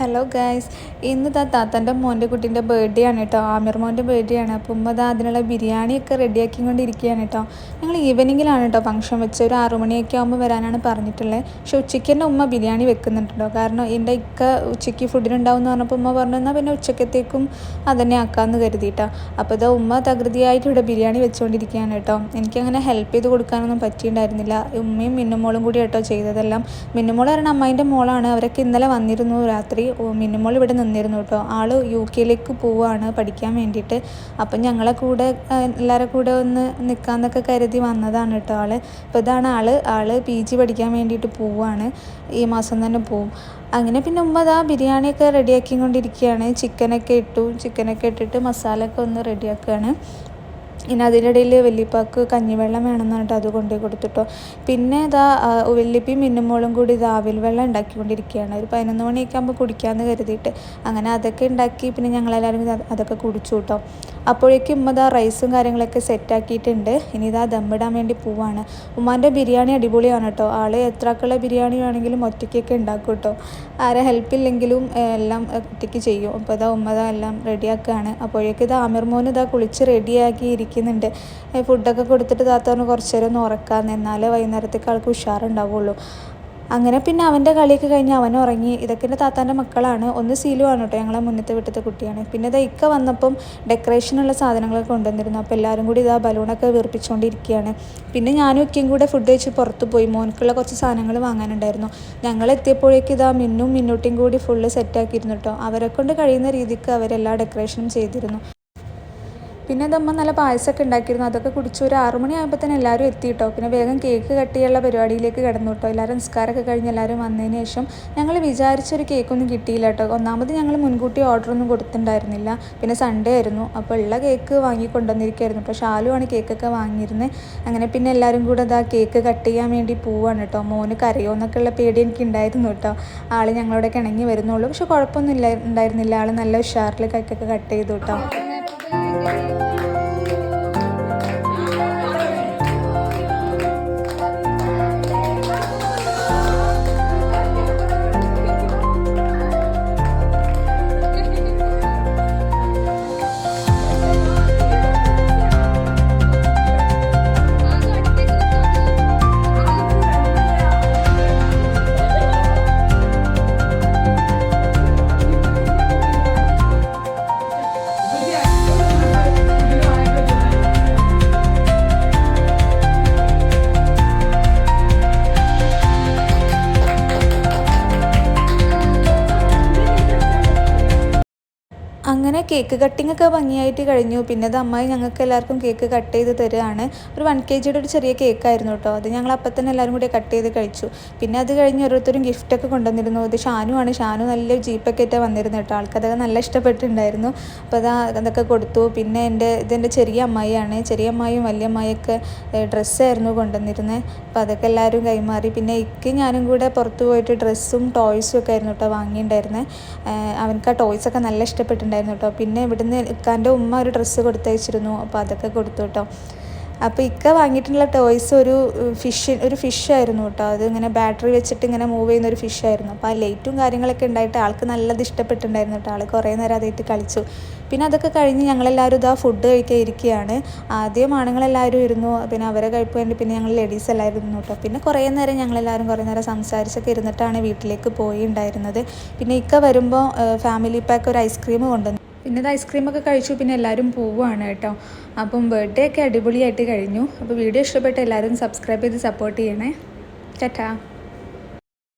Hello guys ഇന്ന് താ താത്തന്റെ മോന്റെ കുട്ടീന്റെ ബർത്ത്ഡേ ആണ് കേട്ടോ. ആമിർ മോന്റെ ബർത്ത്ഡേ ആണ്. അപ്പം ഉമ്മ ദാ അതിനുള്ള ബിരിയാണിയൊക്കെ റെഡിയാക്കിക്കൊണ്ടിരിക്കുകയാണ് കേട്ടോ. ഞങ്ങൾ ഈവനിങ്ങിലാണ് കേട്ടോ ഫംഗ്ഷൻ വെച്ച് ഒരു ആറു മണിയൊക്കെ ആകുമ്പോൾ വരാനാണ് പറഞ്ഞിട്ടുള്ളത് പക്ഷെ ഉച്ചയ്ക്ക് തന്നെ ഉമ്മ ബിരിയാണി വെക്കുന്നുണ്ടോ കാരണം എന്റെ ഇക്ക ഉച്ചയ്ക്ക് ഫുഡിനുണ്ടാവും എന്ന് പറഞ്ഞപ്പോൾ ഉമ്മ പറഞ്ഞു എന്നാൽ പിന്നെ ഉച്ചക്കത്തേക്കും അതന്നെ ആക്കാമെന്ന് കരുതിയിട്ടോ അപ്പോൾ ഇതാ ഉമ്മ തകൃതിയായിട്ട് ഇവിടെ ബിരിയാണി വെച്ചുകൊണ്ടിരിക്കുകയാണ് കേട്ടോ. എനിക്കങ്ങനെ ഹെൽപ്പ് ചെയ്ത് കൊടുക്കാനൊന്നും പറ്റിയിട്ടുണ്ടായിരുന്നില്ല. ഉമ്മയും മിന്നുമോളും കൂടി കേട്ടോ ചെയ്തതെല്ലാം. മിന്നുമോൾ പറഞ്ഞ അമ്മായിന്റെ മോളാണ്. അവരൊക്കെ ഇന്നലെ വന്നിരുന്നു. രാത്രി ഓ, മിനിമോൾ ഇവിടെ നിന്നിരുന്നു കേട്ടോ. ആൾ യു കെയിലേക്ക് പോവുകയാണ് പഠിക്കാൻ വേണ്ടിയിട്ട്. അപ്പം ഞങ്ങളെ കൂടെ എല്ലാവരുടെ കൂടെ ഒന്ന് നിൽക്കാമെന്നൊക്കെ കരുതി വന്നതാണ് കേട്ടോ ആൾ അപ്പോൾ ഇതാണ് ആൾ ആൾ പി ജി പഠിക്കാൻ വേണ്ടിയിട്ട് പോവുകയാണ് ഈ മാസം തന്നെ പോവും. അങ്ങനെ പിന്നെ ഉമ്മ അതാ ബിരിയാണിയൊക്കെ റെഡിയാക്കിക്കൊണ്ടിരിക്കുകയാണ് ചിക്കനൊക്കെ ഇട്ടു. ചിക്കനൊക്കെ ഇട്ടിട്ട് മസാലയൊക്കെ ഒന്ന് റെഡിയാക്കുകയാണ് ഇനി അതിനിടയിൽ വല്യപ്പാക്ക് കഞ്ഞിവെള്ളം വേണമെന്ന് പറഞ്ഞിട്ട് അത് കൊണ്ടുപോയി കൊടുത്തിട്ടോ. പിന്നെ ഇതാ വല്യപ്പയും മിന്നുമോളും കൂടി ഇത് ആവിൽ വെള്ളം ഉണ്ടാക്കിക്കൊണ്ടിരിക്കുകയാണ്. ഒരു പതിനൊന്ന് മണിയൊക്കെ ആകുമ്പോൾ കുടിക്കാമെന്ന് കരുതിയിട്ട്. അങ്ങനെ അതൊക്കെ ഉണ്ടാക്കി പിന്നെ ഞങ്ങളെല്ലാവരും അതൊക്കെ കുടിച്ചു കേട്ടോ അപ്പോഴേക്കും ഉമ്മ ഇതാ റൈസും കാര്യങ്ങളൊക്കെ സെറ്റാക്കിയിട്ടുണ്ട് ഇനി ഇതാ ദമ്മിടാൻ വേണ്ടി പോവാണ്. ഉമ്മാന്റെ ബിരിയാണി അടിപൊളിയാണ് കേട്ടോ. ആൾ എത്രക്കുള്ള ബിരിയാണി വേണമെങ്കിലും ഒറ്റയ്ക്കൊക്കെ ഉണ്ടാക്കും കേട്ടോ. ആരെ ഹെൽപ്പ് ഇല്ലെങ്കിലും എല്ലാം ഒറ്റയ്ക്ക് ചെയ്യും. അപ്പോൾ ഇതാ ഉമ്മ ഇതാ എല്ലാം റെഡിയാക്കുകയാണ് അപ്പോഴേക്കും ഇത് ആമിർ മോൻ ഇതാ കുളിച്ച് റെഡിയാക്കി ഇരിക്കുന്നുണ്ട്. ഫുഡൊക്കെ കൊടുത്തിട്ട് താത്തോന്ന് കുറച്ചേരം ഒന്ന് ഉറക്കാമെന്ന് എന്നാലേ വൈകുന്നേരത്തേക്ക് ആൾക്ക് ഉഷാറുണ്ടാവുള്ളൂ. അങ്ങനെ പിന്നെ അവന്റെ കളിയൊക്കെ കഴിഞ്ഞ് അവൻ ഉറങ്ങി. ഇതൊക്കെ എന്റെ താത്താന്റെ മക്കളാണ്. ഒന്ന് സീലുവാണ് കേട്ടോ. ഞങ്ങളെ മുന്നത്തെ വീട്ടിലത്തെ കുട്ടിയാണ്. പിന്നെ ഇതാ ഇക്ക വന്നപ്പം ഡെക്കറേഷനുള്ള സാധനങ്ങളൊക്കെ കൊണ്ടുവന്നിരുന്നു. അപ്പോൾ എല്ലാവരും കൂടി ഇതാ ബലൂണൊക്കെ വീർപ്പിച്ചുകൊണ്ടിരിക്കുകയാണ് പിന്നെ ഞാനും ഒക്കെയും കൂടെ ഫുഡ് കഴിച്ച് പുറത്ത് പോയി. മോനക്കുള്ള കുറച്ച് സാധനങ്ങൾ വാങ്ങാനുണ്ടായിരുന്നു. ഞങ്ങൾ എത്തിയപ്പോഴേക്കും ഇതാ മിന്നും മിന്നൂട്ടിയും കൂടി ഫുള്ള് സെറ്റാക്കിയിരുന്നു കേട്ടോ. അവരെ കൊണ്ട് കഴിയുന്ന രീതിക്ക് അവരെല്ലാ ഡെക്കറേഷനും ചെയ്തിരുന്നു. പിന്നെ ഇതമ്മ നല്ല പായസമൊക്കെ ഉണ്ടാക്കിയിരുന്നു. അതൊക്കെ കുടിച്ച് ഒരു ആറു മണി ആകുമ്പോൾ തന്നെ എല്ലാവരും എത്തി കേട്ടോ പിന്നെ വേഗം കേക്ക് കട്ട് പരിപാടിയിലേക്ക് കിടന്നു കേട്ടോ. എല്ലാവരും നിസ്കാരമൊക്കെ കഴിഞ്ഞ് എല്ലാവരും വന്നതിന് ശേഷം ഞങ്ങൾ വിചാരിച്ചൊരു കേക്കൊന്നും കിട്ടിയില്ല കേട്ടോ. ഒന്നാമത് ഞങ്ങൾ മുൻകൂട്ടി ഓർഡറൊന്നും കൊടുത്തിട്ടുണ്ടായിരുന്നില്ല. പിന്നെ സൺഡേ ആയിരുന്നു. അപ്പോൾ ഉള്ള കേക്ക് വാങ്ങി കൊണ്ടുവന്നിരിക്കുകയായിരുന്നു കേട്ടോ ഷാലുവാണ് കേക്കൊക്കെ വാങ്ങിയിരുന്നത് അങ്ങനെ പിന്നെ എല്ലാവരും കൂടെ അതാ കേക്ക് കട്ട് ചെയ്യാൻ വേണ്ടി പോവാണ് കേട്ടോ. മോന് കരയോ എന്നൊക്കെ ഉള്ള പേടി എനിക്ക് ഉണ്ടായിരുന്നു കേട്ടോ. ആൾ ഞങ്ങളോടൊക്കെ ഇണങ്ങി വരുന്നുള്ളൂ. പക്ഷെ കുഴപ്പമൊന്നും ഇല്ല ഉണ്ടായിരുന്നില്ല. ആൾ നല്ല ഉഷാറിൽ കേക്കൊക്കെ കട്ട് ചെയ്തു കേട്ടോ. Bye. അങ്ങനെ കേക്ക് കട്ടിംഗ് ഒക്കെ ഭംഗിയായിട്ട് കഴിഞ്ഞു. പിന്നെ അത് അമ്മായി ഞങ്ങൾക്ക് എല്ലാവർക്കും കേക്ക് കട്ട് ചെയ്ത് തരുകയാണ് ഒരു വൺ കെ ജിയുടെ ഒരു ചെറിയ കേക്കായിരുന്നു കേട്ടോ അത് ഞങ്ങൾ അപ്പം തന്നെ എല്ലാവരും കൂടി കട്ട് ചെയ്ത് കഴിച്ചു. പിന്നെ അത് കഴിഞ്ഞ് ഓരോരുത്തരും ഗിഫ്റ്റൊക്കെ കൊണ്ടുവന്നിരുന്നു. ഇത് ഷാനു ആണ്. ഷാനു നല്ല ജീപ്പൊക്കെ ആയിട്ട് വന്നിരുന്നു കേട്ടോ ആൾക്കതൊക്കെ നല്ല ഇഷ്ടപ്പെട്ടിട്ടുണ്ടായിരുന്നു. അപ്പോൾ അതാ അതൊക്കെ കൊടുത്തു. പിന്നെ എന്റെ ഇതെന്റെ ചെറിയ അമ്മായിയാണ്. ചെറിയ അമ്മായിയും വലിയ അമ്മായിയൊക്കെ ഡ്രസ്സായിരുന്നു കൊണ്ടുവന്നിരുന്നത് അപ്പോൾ അതൊക്കെ എല്ലാവരും കൈമാറി. പിന്നെ ഇക്ക് ഞാനും കൂടെ പുറത്ത് പോയിട്ട് ഡ്രസ്സും ടോയ്സും ഒക്കെ ആയിരുന്നു കേട്ടോ വാങ്ങിയിട്ടുണ്ടായിരുന്നത് അവനക്ക് ആ ടോയ്സൊക്കെ നല്ല ഇഷ്ടപ്പെട്ടിട്ടുണ്ടായിരുന്നു. കേട്ടോ. പിന്നെ ഇവിടുന്ന് ഇക്കാന്റെ ഉമ്മ ഒരു ഡ്രസ്സ് കൊടുത്തയച്ചിരുന്നു. അപ്പോൾ അതൊക്കെ കൊടുത്തു കേട്ടോ. അപ്പോൾ ഇക്ക വാങ്ങിയിട്ടുള്ള ടോയ്സ് ഒരു ഫിഷ് ഒരു ഫിഷായിരുന്നു കേട്ടോ അത് ഇങ്ങനെ ബാറ്ററി വെച്ചിട്ട് ഇങ്ങനെ മൂവ് ചെയ്യുന്ന ഒരു ഫിഷായിരുന്നു അപ്പോൾ ആ ലൈറ്റും കാര്യങ്ങളൊക്കെ ഉണ്ടായിട്ട് ആൾക്ക് നല്ലത് ഇഷ്ടപ്പെട്ടിട്ടുണ്ടായിരുന്നു കേട്ടോ ആൾ കുറേ നേരം അതായിട്ട് കളിച്ചു. പിന്നെ അതൊക്കെ കഴിഞ്ഞ് ഞങ്ങളെല്ലാവരും ഇതാ ഫുഡ് കഴിക്കാൻ ഇരിക്കുകയാണ്. ആദ്യം ആണുങ്ങളെല്ലാവരും ഇരുന്നു. പിന്നെ അവരെ കഴിപ്പ് വേണ്ടി പിന്നെ ഞങ്ങൾ ലേഡീസ് എല്ലാവരും ഇരുന്നു കേട്ടോ പിന്നെ കുറേ നേരം ഞങ്ങളെല്ലാവരും കുറേ നേരം സംസാരിച്ചൊക്കെ ഇരുന്നിട്ടാണ് വീട്ടിലേക്ക് പോയി ഉണ്ടായിരുന്നത് പിന്നെ ഇക്ക വരുമ്പോൾ ഫാമിലി പാക്ക് ഒരു ഐസ്ക്രീം കൊണ്ടുവന്നു. പിന്നെ ഇത് ഐസ്ക്രീമൊക്കെ കഴിച്ചു പിന്നെ എല്ലാവരും പോവുകയാണ് കേട്ടോ. അപ്പം ബർത്ത്ഡേ ഒക്കെ അടിപൊളിയായിട്ട് കഴിഞ്ഞു. അപ്പോൾ വീഡിയോ ഇഷ്ടപ്പെട്ട എല്ലാവരും സബ്സ്ക്രൈബ് ചെയ്ത് സപ്പോർട്ട് ചെയ്യണേ. ടാറ്റാ.